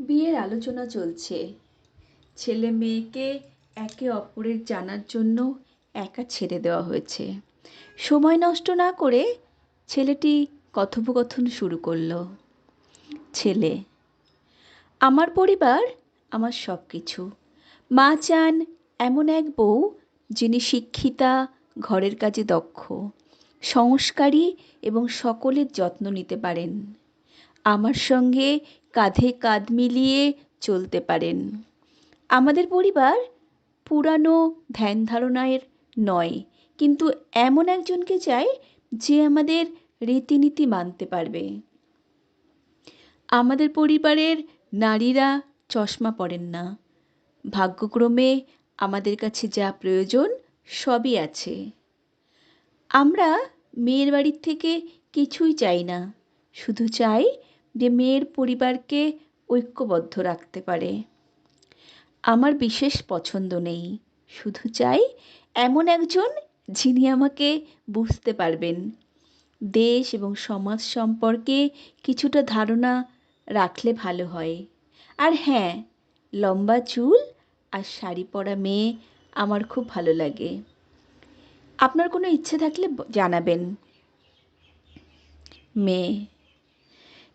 বিয়ের আলোচনা চলছে। ছেলে মেয়েকে একে অপরের জানার জন্য একা ছেড়ে দেওয়া হয়েছে। সময় নষ্ট না করে ছেলেটি কথোপকথন শুরু করল। ছেলে, আমার পরিবার, আমার সব কিছু মা চান এমন এক বউ যিনি শিক্ষিতা, ঘরের কাজে দক্ষ, সংস্কারী এবং সকলের যত্ন নিতে পারেন। আমার সঙ্গে কাঁধে কাঁধ মিলিয়ে চলতে পারেন। আমাদের পরিবার পুরানো ধ্যান ধারণার নয়, কিন্তু এমন একজনকে চাই যে আমাদের রীতিনীতি মানতে পারবে। আমাদের পরিবারের নারীরা চশমা পরেন না। ভাগ্যক্রমে আমাদের কাছে যা প্রয়োজন সবই আছে। আমরা মেয়ের বাড়ির থেকে কিছুই চাই না, শুধু চাই যে মেয়ের পরিবারকে ঐক্যবদ্ধ রাখতে পারে। আমার বিশেষ পছন্দ নেই। শুধু চাই এমন একজন যিনি আমাকে বুঝতে পারবেন। দেশ এবং সমাজ সম্পর্কে কিছুটা ধারণা রাখলে ভালো হয়। আর হ্যাঁ লম্বা চুল আর শাড়ি পরা মেয়ে আমার খুব ভালো লাগে। আপনার কোনো ইচ্ছে থাকলে জানাবেন। মেয়ে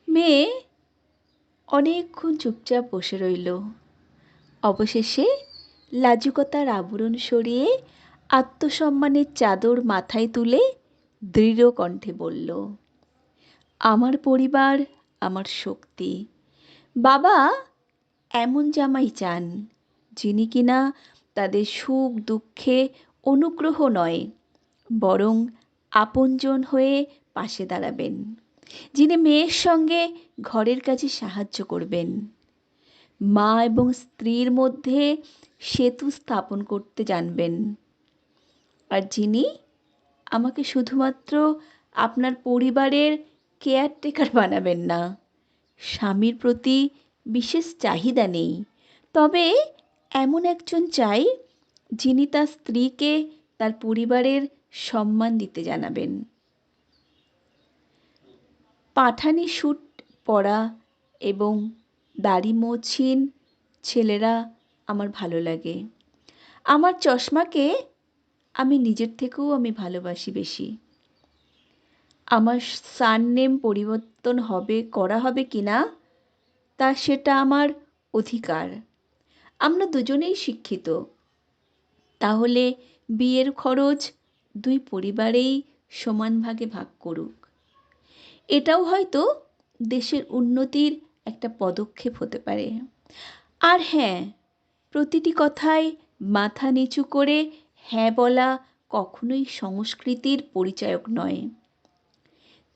মেয়ে অনেকক্ষণ চুপচাপ বসে রইল। অবশেষে লাজুকতার আবরণ সরিয়ে আত্মসম্মানের চাদর মাথায় তুলে দৃঢ় কণ্ঠে বলল, আমার পরিবার, আমার শক্তি। বাবা এমন জামাই চান যিনি কিনা তাদের সুখ, দুঃখে অনুগ্রহ নয়, বরং আপনজন হয়ে পাশে দাঁড়াবেন। যিনি মেয়ের সঙ্গে ঘরের কাজে সাহায্য করবেন। মা এবং স্ত্রীর মধ্যে সেতু স্থাপন করতে জানবেন। আর যিনি আমাকে শুধুমাত্র আপনার পরিবারের কেয়ারটেকার বানাবেন না, স্বামীর প্রতি বিশেষ চাহিদা নেই। তবে এমন একজন চাই যিনি তার স্ত্রীকে তার পরিবারের সম্মান দিতে জানাবেন। পাঠানি স্যুট পরা এবং দাড়ি মছিন ছেলেরা আমার ভালো লাগে। আমার চশমাকে আমি নিজের থেকেও আমি ভালোবাসি বেশি। আমার সারনেম পরিবর্তন হবে, করা হবে কি না তা সেটা আমার অধিকার। আমরা দুজনেই শিক্ষিত। তাহলে বিয়ের খরচ দুই পরিবারেই সমান ভাগে ভাগ করুক। এটাও হয়তো দেশের উন্নতির একটা পদক্ষেপ হতে পারে। আর হ্যাঁ প্রতিটি কথায় মাথা নিচু করে হ্যাঁ বলা কখনোই সংস্কৃতির পরিচায়ক নয়।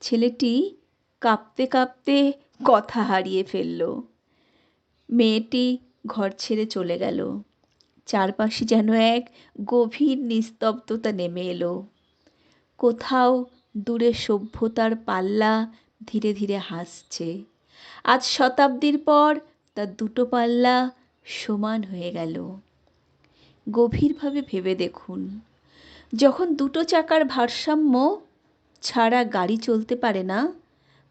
ছেলেটি কাঁপতে কাঁপতে কথা হারিয়ে ফেলল। মেয়েটি ঘর ছেড়ে চলে গেল। চারপাশে যেন এক গভীর নিস্তব্ধতা নেমে এলো। কোথাও দূরে সভ্যতার পাল্লা ধীরে ধীরে হাসছে। আজ শতাব্দীর পর তার দুটো পাল্লা সমান হয়ে গেল। গভীরভাবে ভেবে দেখুন, যখন দুটো চাকার ভারসাম্য ছাড়া গাড়ি চলতে পারে না,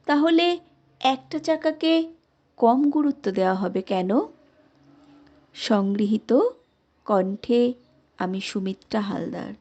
তাহলে একটা চাকাকে কম গুরুত্ব দেওয়া হবে কেন? সংগৃহীত কণ্ঠে আমি সুমিত্রা হালদার।